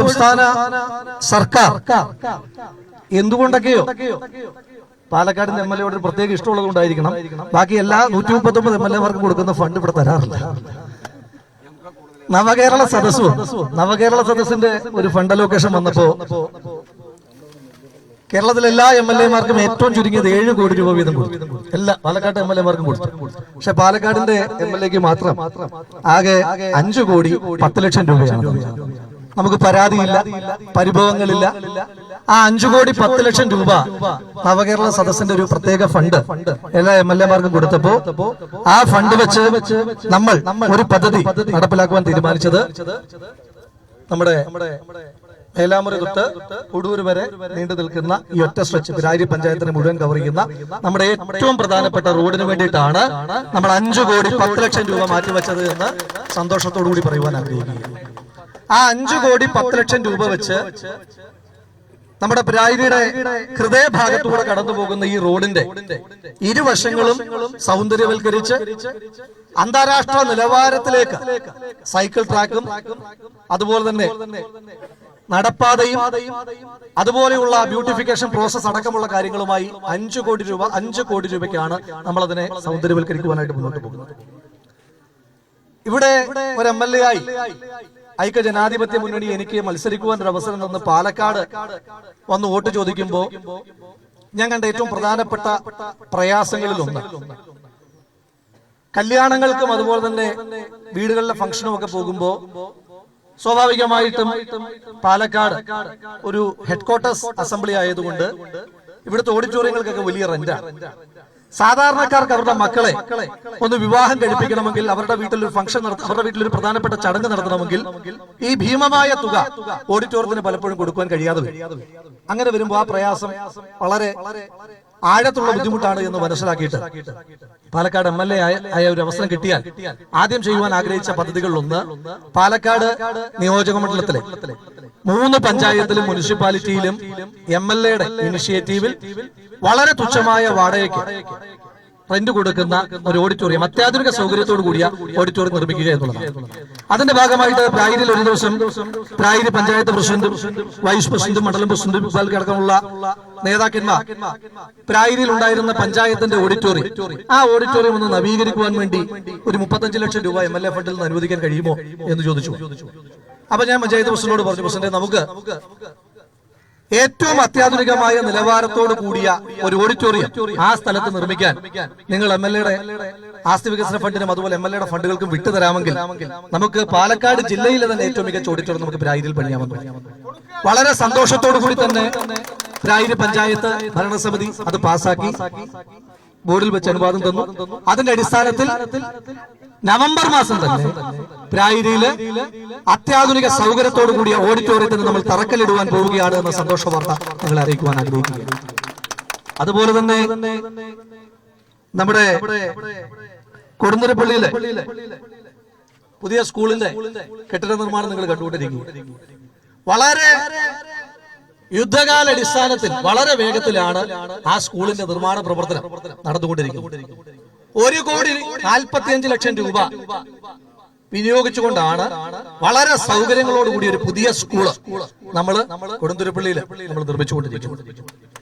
സംസ്ഥാന സർക്കാർ എന്തുകൊണ്ടൊക്കെയോ പാലക്കാടിന്റെ എം എൽ എയോട് പ്രത്യേക ഇഷ്ടമുള്ളത് കൊണ്ടായിരിക്കണം. ബാക്കി എല്ലാ നൂറ്റി മുപ്പത്തൊമ്പത് എം എൽ എമാർക്കും കൊടുക്കുന്ന ഫണ്ട് ഇവിടെ തരാറില്ല. നവകേരള സദസ് നവകേരള സദസ്സിന്റെ ഒരു ഫണ്ട് അലോക്കേഷൻ വന്നപ്പോ കേരളത്തിലെ എല്ലാ എം എൽ എമാർക്കും ഏറ്റവും ചുരുങ്ങിയത് ഏഴ് കോടി രൂപ വീതം കൊടുത്തു. എല്ലാ പാലക്കാട് എം എൽ എമാർക്കും കൊടുത്തു. പക്ഷെ പാലക്കാടിന്റെ എം എൽ എക്ക് മാത്രം ആകെ അഞ്ചു കോടി പത്ത് ലക്ഷം രൂപയാണ്. നമുക്ക് പരാതിയില്ല പരിഭവങ്ങളില്ല. ആ അഞ്ചു കോടി പത്ത് ലക്ഷം രൂപ നവകേരള സദസ്സിന്റെ ഒരു പ്രത്യേക ഫണ്ട് എല്ലാ എം എൽ എമാർക്കും കൊടുത്തപ്പോ ആ ഫണ്ട് വെച്ച് നമ്മൾ ഒരു പദ്ധതി നടപ്പിലാക്കുവാൻ തീരുമാനിച്ചത് നമ്മുടെ മേലാമുറി തൊട്ട് ഉടൂർ വരെ നീണ്ടു നിൽക്കുന്ന ഈ ഒറ്റ സ്ട്രെച്ച് പിരാരി പഞ്ചായത്തിനെ മുഴുവൻ കവർ ചെയ്യുന്ന നമ്മുടെ ഏറ്റവും പ്രധാനപ്പെട്ട റോഡിന് വേണ്ടിയിട്ടാണ് നമ്മൾ അഞ്ചു കോടി പത്ത് ലക്ഷം രൂപ മാറ്റിവെച്ചത് എന്ന് സന്തോഷത്തോടു കൂടി പറയുവാൻ ആഗ്രഹിക്കുകയാണ് ആ അഞ്ചു കോടി പത്ത് ലക്ഷം രൂപ വെച്ച് നമ്മുടെ പിരായിരിയുടെ ഹൃദയഭാഗത്തൂടെ കടന്നു പോകുന്ന ഈ റോഡിന്റെ ഇരുവശങ്ങളും സൗന്ദര്യവൽക്കരിച്ച് അന്താരാഷ്ട്ര നിലവാരത്തിലേക്ക് സൈക്കിൾ ട്രാക്കും അതുപോലെ തന്നെ നടപ്പാതയും അതുപോലെയുള്ള ബ്യൂട്ടിഫിക്കേഷൻ പ്രോസസ് അടക്കമുള്ള കാര്യങ്ങളുമായി അഞ്ചു കോടി രൂപ അഞ്ചു കോടി രൂപയ്ക്കാണ് നമ്മൾ അതിനെ സൗന്ദര്യവൽക്കരിക്കുവാനായിട്ട് മുന്നോട്ട് പോകുന്നത്. ഇവിടെ ഒരു എം എൽ എ ആയി ഐക്യ ജനാധിപത്യ മുന്നണി എനിക്ക് മത്സരിക്കുവാൻ ഒരു അവസരം തന്ന് പാലക്കാട് വന്ന് വോട്ട് ചോദിക്കുമ്പോ ഞാൻ കണ്ട ഏറ്റവും പ്രധാനപ്പെട്ട പ്രയാസങ്ങളിൽ ഒന്ന് കല്യാണങ്ങൾക്കും അതുപോലെ തന്നെ വീടുകളിലെ ഫംഗ്ഷനും ഒക്കെ പോകുമ്പോ സ്വാഭാവികമായിട്ടും പാലക്കാട് ഒരു ഹെഡ്ക്വാർട്ടേഴ്സ് അസംബ്ലി ആയതുകൊണ്ട് ഇവിടുത്തെ ഓഡിറ്റോറിയങ്ങൾക്കൊക്കെ വലിയ റെന്റാണ് സാധാരണക്കാർക്ക് അവരുടെ മക്കളെ ഒന്ന് വിവാഹം കഴിപ്പിക്കണമെങ്കിൽ അവരുടെ വീട്ടിൽ ഒരു ഫംഗ്ഷൻ നടത്ത അവരുടെ വീട്ടിൽ ഒരു പ്രധാനപ്പെട്ട ചടങ്ങ് നടത്തണമെങ്കിൽ ഈ ഭീമമായ തുക ഓഡിറ്റോറിയത്തിന് പലപ്പോഴും കൊടുക്കുവാൻ കഴിയാതെ അങ്ങനെ വരുമ്പോൾ ആ പ്രയാസം വളരെ ആഴത്തുള്ള ബുദ്ധിമുട്ടാണ് എന്ന് മനസ്സിലാക്കിയിട്ട് പാലക്കാട് എം എൽ എ ആയ ഒരു അവസരം കിട്ടിയാൽ ആദ്യം ചെയ്യുവാൻ ആഗ്രഹിച്ച പദ്ധതികളിലൊന്ന് പാലക്കാട് നിയോജക മണ്ഡലത്തിലെ മൂന്ന് പഞ്ചായത്തിലും മുനിസിപ്പാലിറ്റിയിലും എം എൽ എയുടെ ഇനിഷ്യേറ്റീവിൽ വളരെ തുച്ഛമായ വാടകയ്ക്ക് റെന്റ് കൊടുക്കുന്ന ഒരു ഓഡിറ്റോറിയം അത്യാധുനിക സൗകര്യത്തോടു കൂടിയ ഓഡിറ്റോറിയം നിർമ്മിക്കുക എന്നുള്ളതാണ്. അതിന്റെ ഭാഗമായിട്ട് പ്രായിരിൽ ഒരു ദിവസം പ്രായിരി പഞ്ചായത്ത് പ്രസിഡന്റും വൈസ് പ്രസിഡന്റും മണ്ഡലം പ്രസിഡന്റും ഇതുപോലൊക്കെ അടക്കമുള്ള നേതാക്കന്മാർ പ്രായിരിൽ ഉണ്ടായിരുന്ന പഞ്ചായത്തിന്റെ ഓഡിറ്റോറിയം ആ ഓഡിറ്റോറിയം ഒന്ന് നവീകരിക്കുവാൻ വേണ്ടി ഒരു മുപ്പത്തഞ്ച് ലക്ഷം രൂപ എം എൽ എ ഫണ്ടിൽ നിന്ന് അനുവദിക്കാൻ കഴിയുമോ എന്ന് ചോദിച്ചു. അപ്പൊ ഞാൻ പഞ്ചായത്ത് പ്രസിഡന്റോട് പറഞ്ഞു പ്രസിഡന്റ് നമുക്ക് ഏറ്റവും അത്യാധുനികമായ നിലവാരത്തോട് കൂടിയ ഒരു ഓഡിറ്റോറിയം ആ സ്ഥലത്ത് നിർമ്മിക്കാൻ നിങ്ങൾ എം എൽ എയുടെ ആസ്തി വികസന ഫണ്ടിനും അതുപോലെ എം എൽ എയുടെ ഫണ്ടുകൾക്കും വിട്ടുതരാമെങ്കിൽ നമുക്ക് പാലക്കാട് ജില്ലയിലെ തന്നെ ഏറ്റവും മികച്ച ഓഡിറ്റോറിയം നമുക്ക് പ്രായിരിൽ പണിയാമെന്ന് വളരെ സന്തോഷത്തോടു കൂടി തന്നെ ബ്രാഹിരി പഞ്ചായത്ത് ഭരണസമിതി അത് പാസാക്കി. ബോർഡിൽ വെച്ച് അനുവാദം തന്നു. അതിന്റെ അടിസ്ഥാനത്തിൽ നവംബർ മാസം തന്നെ പ്രായിരിയിൽ അത്യാധുനിക സൗകര്യത്തോടു കൂടിയ ഓഡിറ്റോറിയത്തിന് നമ്മൾ തറക്കല്ലിടുവാൻ പോവുകയാണ് എന്ന സന്തോഷ വാർത്ത നിങ്ങൾ അറിയിക്കുവാൻ ആഗ്രഹിക്കുകയാണ്. അതുപോലെ തന്നെ നമ്മുടെ കൊടുന്നരപ്പള്ളിയിലെ പുതിയ സ്കൂളിന്റെ കെട്ടിട നിർമ്മാണം നിങ്ങൾ കണ്ടുകൊണ്ടിരിക്കുന്നു. വളരെ യുദ്ധകാല അടിസ്ഥാനത്തിൽ വളരെ വേഗത്തിലാണ് ആ സ്കൂളിന്റെ നിർമ്മാണ പ്രവർത്തനം നടന്നുകൊണ്ടിരിക്കുന്നത്. ഒരു കോടി നാൽപ്പത്തിയഞ്ച് ലക്ഷം രൂപ വിനിയോഗിച്ചുകൊണ്ടാണ് വളരെ സൗകര്യങ്ങളോടുകൂടി ഒരു പുതിയ സ്കൂൾ നമ്മൾ കൊടുന്തുരപ്പള്ളിയിൽ നമ്മൾ നിർമ്മിച്ചുകൊണ്ടിരിക്കുന്നത്.